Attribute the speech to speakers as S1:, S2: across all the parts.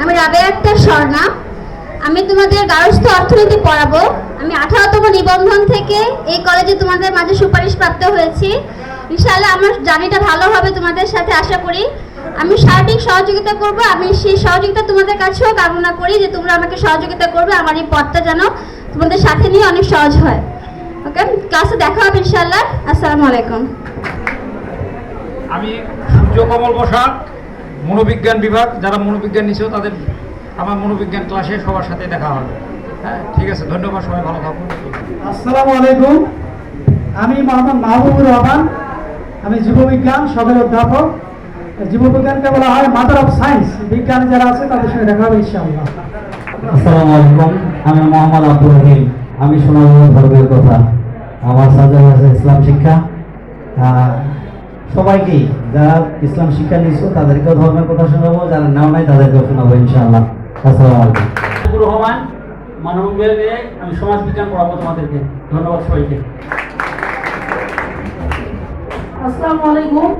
S1: আমি রাবেয়া আক্তার স্বর্ণা। আমি তোমাদের গার্হস্থ্য অর্থনীতি পড়াবো। আমি আঠারোতম নিবন্ধন থেকে এই কলেজে তোমাদের মাঝে সুপারিশ প্রাপ্ত হয়েছি। ইনশাআল্লাহ আমার জার্নিটা ভালো হবে তোমাদের সাথে আশা করি। আমি সার্বিক সহযোগিতা করব। আমি সেই সহযোগিতা তোমাদের কাছেও কামনা করি যে তোমরা আমাকে সহযোগিতা করবে। আমার এই পথটা যেন তোমাদের সাথে নিয়ে অনেক সহজ হয়। ওকে ক্লাসে দেখা হবে ইনশাআল্লাহ। আসসালামু আলাইকুম।
S2: আমি সূর্যকমল বসাক। মনোবিজ্ঞান বিভাগ যারা মনোবিজ্ঞান নিছেও তাদের আমার মনোবিজ্ঞান ক্লাসে সবার সাথে দেখা হবে। হ্যাঁ ঠিক আছে ধন্যবাদ সবাই ভালো থাকুন।
S3: আসসালামু আলাইকুম। আমি মোহাম্মদ মাহবুবুর রহমান আমি জীববিজ্ঞান সদর অধ্যাপক। জীববিজ্ঞানকে বলা হয় মাদার অফ সায়েন্স বিজ্ঞান যারা আছে তাদের সঙ্গে দেখা হবে ইনশাআল্লাহ।
S4: আসসালামু আলাইকুম আমি মোহাম্মদ আব্দুল রহিম। আমি শোনাবো ধর্মের কথা। আমার সাবজেক্ট আছে ইসলাম শিক্ষা। আহ, সবাইকেই যারা ইসলাম শিক্ষা নিচ্ছ তাদেরকেও ধর্মের কথা শোনাবো যারা নাও নাই তাদেরকেও শোনাবো ইনশাআল্লাহ। আসসালামু আলাইকুম। রহমান মানব আমি সমাজ বিজ্ঞান পড়াবো তোমাদেরকে। ধন্যবাদ সবাইকে।
S5: আসসালামু আলাইকুম।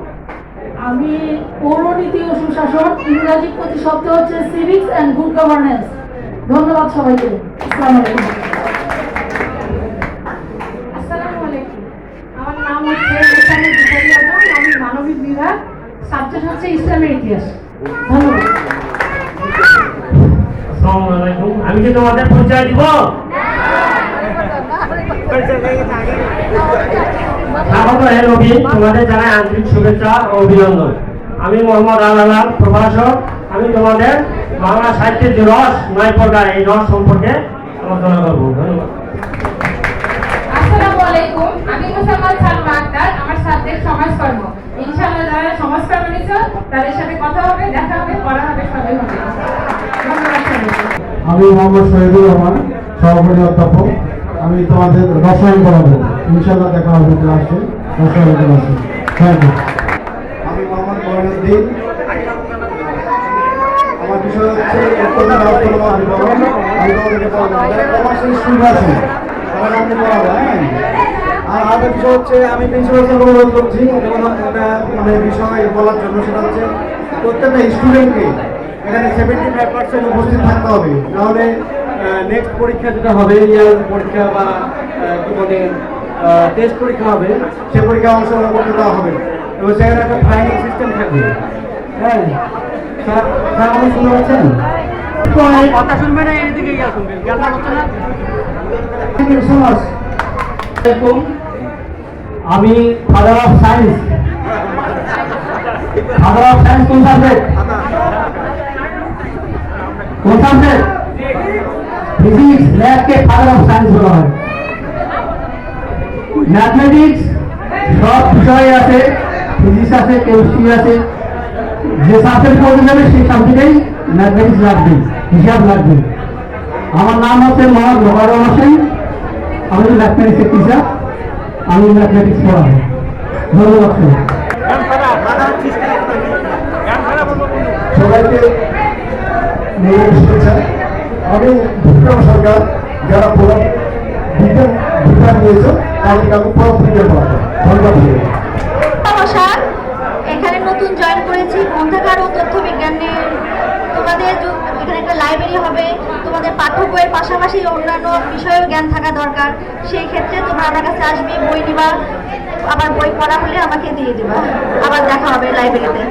S5: আমি পৌরনীতি ও সুশাসন ইংরাজি প্রতি শব্দ হচ্ছে সিভিক্স অ্যান্ড গুড গভর্নেন্স ধন্যবাদ সবাইকে। আসসালামু আলাইকুম
S6: আসসালামু আলাইকুম আমার নাম হচ্ছে ইসলামের ভিকারি আজম আমি মানবিক বিভাগ সাবজেক্ট হচ্ছে ইসলামের ইতিহাস।
S7: আমি কি তোমাদের পরিচয় দিব? স্বাগত হে নবী। তোমাদের জানাই আন্তরিক শুভেচ্ছা ও অভিনন্দন। আমি মোহাম্মদ আল প্রভাষক। আমি তোমাদের বাংলা সাহিত্যের যে রস, নয় প্রকার এই রস সম্পর্কে আলোচনা করব। ধন্যবাদ
S6: আসসালামু আলাইকুম আমি মুসাম্মদ সালমা আক্তার আমার সাবজেক্ট সমাজকর্ম ইনশাআল্লাহ যারা সমাজকর্ম নিচ্ছ তাদের সাথে কথা হবে দেখা হবে পড়া হবে সবই হবে
S3: আমি মোহাম্মদ শহীদুর রহমান সহকারী অধ্যাপক। আমি তোমাদের রসায়ন পড়াবো। ইনশাআল্লাহ দেখা হবে ক্লাসে। রসায়ন ক্লাসে। থ্যাংক ইউ
S8: আমি মোহাম্মদ মহিনুদ্দিন। আমার বিষয় হচ্ছে আমি তোমাদেরকে পড়াবো। কমার্সিয়াল স্টুডেন্ট আছে পড়াবো হ্যাঁ? আর আরেকটা বিষয় হচ্ছে আমি প্রিন্সিপাল স্যার অনুরোধ করছি একটা মানে বিষয় বলার জন্য সেটা হচ্ছে প্রত্যেকটা স্টুডেন্টকে এখানে সেভেন্টি ফাইভ পার্সেন্ট উপস্থিত থাকতে হবে। নাহলে নেক্সট পরীক্ষা যেটা হবে ইয়ার পরীক্ষা বা কি বলে টেস্ট পরীক্ষা হবে সে পরীক্ষা অংশগ্রহণ করতে দেওয়া হবে। এবং সেখানে একটা ফাইনিং সিস্টেম থাকবে। হ্যাঁ স্যার স্যার আমাকে শুনতে পাচ্ছেন?
S2: কথা শুনবে না এদিকে গিয়ে শুনবে। জ্ঞানটা হচ্ছে না
S3: থ্যাংক ইউ সো মাচ
S4: আসসালামাইকুম আমি father of science father of science কোন সাবজেক্ট কোন সাবজেক্ট ফিজিক্স ম্যাথকে ফাদার অফ সায়েন্স বলা হয়। ম্যাথমেটিক্স সব বিষয় আছে ফিজিক্স আছে কেমিস্ট্রি আছে। যে সাবজেক্ট পড়তে যাবে, সেই সাবজেক্টেই ম্যাথমেটিক্স লাগবে, হিসাব লাগবে। আমার নাম হচ্ছে মোহাম্মদ রোহার হোসেন। আমি ম্যাথমেটিক্সের টিচার আমি ম্যাথমেটিক্স পড়াবো। ধন্যবাদ সবাইকে।
S8: শুনেছেন আমি বিক্রম সরকার, যারা বিজ্ঞান বিজ্ঞান নিয়েছে, তাদেরকে আমি পুরো বিজ্ঞান পড়াবো। ধন্যবাদ
S1: নমস্কার এখানে নতুন জয়েন করেছি গ্রন্থাগার ও তথ্য বিজ্ঞানের তোমাদের যে- এখানে একটা লাইব্রেরি হবে। তোমাদের পাঠ্য বইয়ের পাশাপাশি অন্যান্য বিষয়েও জ্ঞান থাকা দরকার। সেই ক্ষেত্রে তোমরা আমার কাছে আসবে, বই নিবা, আবার বই পড়া হলে আমাকে দিয়ে দিবা। আবার দেখা হবে লাইব্রেরিতে